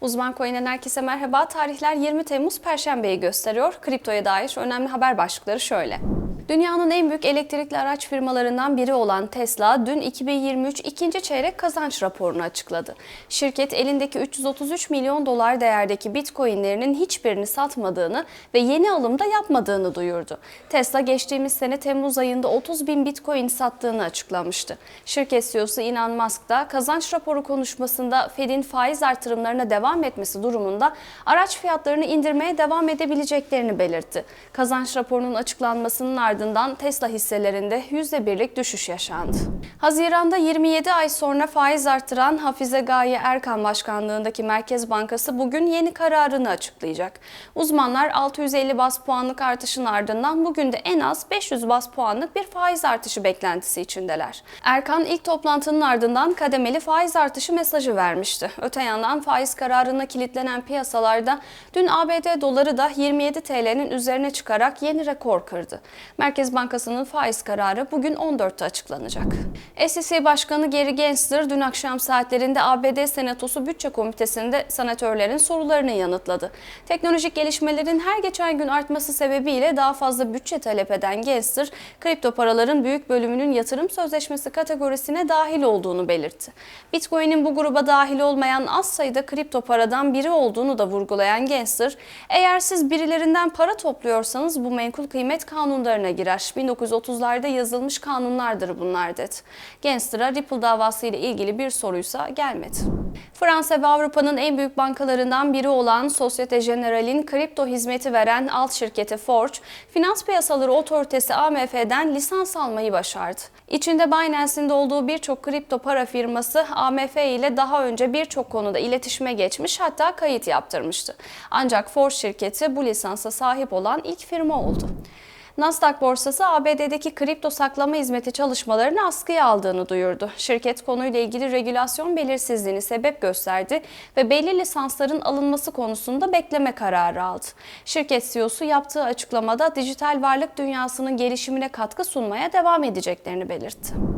Uzman Coin'den herkese merhaba. Tarihler 20 Temmuz Perşembe'yi gösteriyor. Kriptoya dair önemli haber başlıkları şöyle. Dünyanın en büyük elektrikli araç firmalarından biri olan Tesla dün 2023 ikinci çeyrek kazanç raporunu açıkladı. Şirket elindeki 333 milyon dolar değerdeki Bitcoin'lerinin hiçbirini satmadığını ve yeni alımda yapmadığını duyurdu. Tesla geçtiğimiz sene Temmuz ayında 30 bin Bitcoin sattığını açıklamıştı. Şirket CEO'su Elon Musk da kazanç raporu konuşmasında Fed'in faiz artırımlarına devam etmesi durumunda araç fiyatlarını indirmeye devam edebileceklerini belirtti. Kazanç raporunun açıklanmasının ardından Tesla hisselerinde %1'lik düşüş yaşandı. Haziranda 27 ay sonra faiz artıran Hafize Gaye Erkan başkanlığındaki Merkez Bankası bugün yeni kararını açıklayacak. Uzmanlar 650 bas puanlık artışın ardından bugün de en az 500 bas puanlık bir faiz artışı beklentisi içindeler. Erkan ilk toplantının ardından kademeli faiz artışı mesajı vermişti. Öte yandan faiz kararına kilitlenen piyasalarda dün ABD doları da 27 TL'nin üzerine çıkarak yeni rekor kırdı. Merkez Bankası'nın faiz kararı bugün 14'te açıklanacak. SEC Başkanı Gary Gensler dün akşam saatlerinde ABD Senatosu Bütçe Komitesi'nde senatörlerin sorularını yanıtladı. Teknolojik gelişmelerin her geçen gün artması sebebiyle daha fazla bütçe talep eden Gensler, kripto paraların büyük bölümünün yatırım sözleşmesi kategorisine dahil olduğunu belirtti. Bitcoin'in bu gruba dahil olmayan az sayıda kripto paradan biri olduğunu da vurgulayan Gensler, eğer siz birilerinden para topluyorsanız bu menkul kıymet kanunlarına girer. 1930'larda yazılmış kanunlardır bunlar dedi. Gensler'a Ripple davası ile ilgili bir soruysa gelmedi. Fransa ve Avrupa'nın en büyük bankalarından biri olan Societe Generale'in kripto hizmeti veren alt şirketi Forge, finans piyasaları otoritesi AMF'den lisans almayı başardı. İçinde Binance'in de olduğu birçok kripto para firması AMF ile daha önce birçok konuda iletişime geçmiş hatta kayıt yaptırmıştı. Ancak Forge şirketi bu lisansa sahip olan ilk firma oldu. Nasdaq borsası ABD'deki kripto saklama hizmeti çalışmalarını askıya aldığını duyurdu. Şirket konuyla ilgili regülasyon belirsizliğini sebep gösterdi ve belli lisansların alınması konusunda bekleme kararı aldı. Şirket CEO'su yaptığı açıklamada dijital varlık dünyasının gelişimine katkı sunmaya devam edeceklerini belirtti.